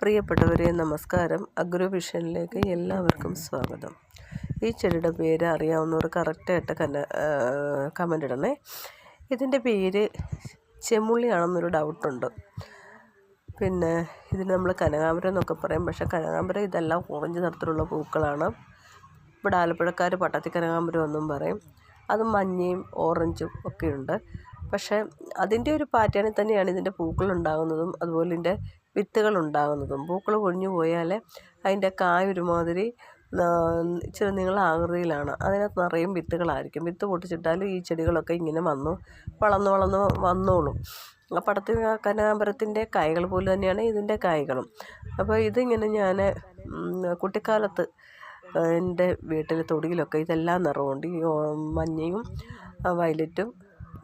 പ്രിയപ്പെട്ടവരെ നമസ്കാരം. അഗ്രോ വിഷനിലേക്ക് എല്ലാവർക്കും സ്വാഗതം. ഈ ചെടിയുടെ പേര് അറിയാവുന്നവർ കറക്റ്റായിട്ട് കന്ന കമന്റ് ഇടണേ. ഇതിന്റെ പേര് ചെമ്മുള്ളിയാണെന്നൊരു ഡൗട്ടുണ്ട് പിന്നെ ഇതിന് നമ്മൾ കനകാമ്പരം എന്നൊക്കെ പറയും. പക്ഷേ കനകാമ്പരം ഇതെല്ലാം ഓറഞ്ച് നിറത്തിലുള്ള പൂക്കളാണ്. ഇവിടെ ആലപ്പുഴക്കാർ പട്ടത്തി കനകാമ്പരം എന്നും പറയും. അത് മഞ്ഞയും ഓറഞ്ചും ഒക്കെയുണ്ട്. പക്ഷേ അതിന്റെ ഒരു പാറ്റേണിൽ തന്നെയാണ് ഇതിന്റെ പൂക്കളുണ്ടാകുന്നതും അതുപോലെ ഇതിന്റെ വിത്തുകൾ ഉണ്ടാകുന്നതും പൂക്കൾ കൊഴിഞ്ഞു പോയാൽ അതിന്റെ കായ ഒരുമാതിരി ഇച്ചിരി നീളാകൃതിയിലാണ്. അതിനകത്ത് നിറയും വിത്തുകളായിരിക്കും. വിത്ത് പൊട്ടിച്ചിട്ടാൽ ഈ ചെടികളൊക്കെ ഇങ്ങനെ വന്നു വളർന്ന് വളർന്ന് വന്നോളും. പടത്തി കനകാമ്പരത്തിന്റെ കായ്കൾ പോലെ തന്നെയാണ് ഇതിന്റെ കായകളും. അപ്പോൾ ഇതിങ്ങനെ ഞാൻ കുട്ടിക്കാലത്ത് എന്റെ വീട്ടിൽ തൊടിയിലൊക്കെ ഇതെല്ലാം നിറമുണ്ട് ഈ മഞ്ഞയും വയലറ്റും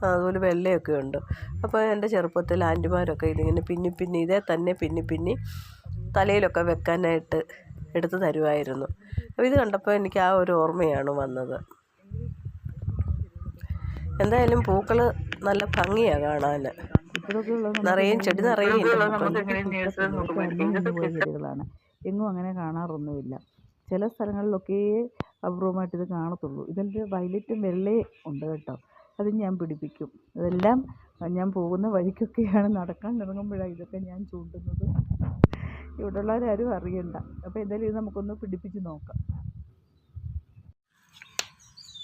അതുപോലെ വെള്ളയൊക്കെ ഉണ്ട്. അപ്പോൾ എന്റെ ചെറുപ്പത്തിൽ ആന്റിമാരൊക്കെ ഇതിങ്ങനെ പിന്നി പിന്നി ഇതേ തന്നെ പിന്നി പിന്നി തലയിലൊക്കെ വെക്കാനായിട്ട് എടുത്തു തരുമായിരുന്നു. അപ്പോൾ ഇത് കണ്ടപ്പോൾ എനിക്ക് ആ ഒരു ഓർമ്മയാണ് വന്നത്. എന്തായാലും പൂക്കൾ നല്ല ഭംഗിയാണ് കാണാൻ. നിറയും ചെടി നിറയും ചെടികളാണ്. എങ്ങും അങ്ങനെ കാണാറൊന്നുമില്ല. ചില സ്ഥലങ്ങളിലൊക്കെ അപൂർവമായിട്ട് ഇത് കാണത്തുള്ളൂ. ഇതിന്റെ വയലറ്റും വെള്ളയും ഉണ്ട് കേട്ടോ. അത് ഞാൻ പിടിപ്പിക്കും. അതെല്ലാം ഞാൻ പോകുന്ന വഴിക്കൊക്കെയാണ് നടക്കാൻ ഇറങ്ങുമ്പോഴാണ് ഇതൊക്കെ ഞാൻ ചൂണ്ടുന്നത്. ഇവിടെയുള്ളവരാരും അറിയണ്ട. അപ്പോൾ എന്തായാലും ഇത് നമുക്കൊന്ന് പിടിപ്പിച്ച് നോക്കാം.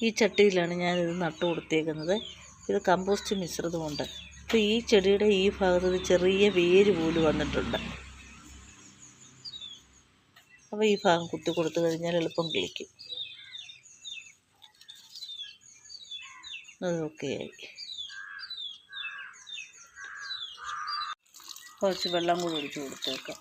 ഈ ചട്ടിയിലാണ് ഞാനിത് നട്ടു കൊടുത്തേക്കുന്നത്. ഇത് കമ്പോസ്റ്റ് മിശ്രിതമുണ്ട്. അപ്പോൾ ഈ ചെടിയുടെ ഈ ഭാഗത്ത് ചെറിയ വേര് പോലും വന്നിട്ടുണ്ട്. അപ്പോൾ ഈ ഭാഗം കുത്തി കൊടുത്തു കഴിഞ്ഞാൽ എളുപ്പം കിളിക്കും. അതൊക്കെ ആയി കുറച്ച് വെള്ളം കൂടി ഒഴിച്ച് കൊടുത്തേക്കാം.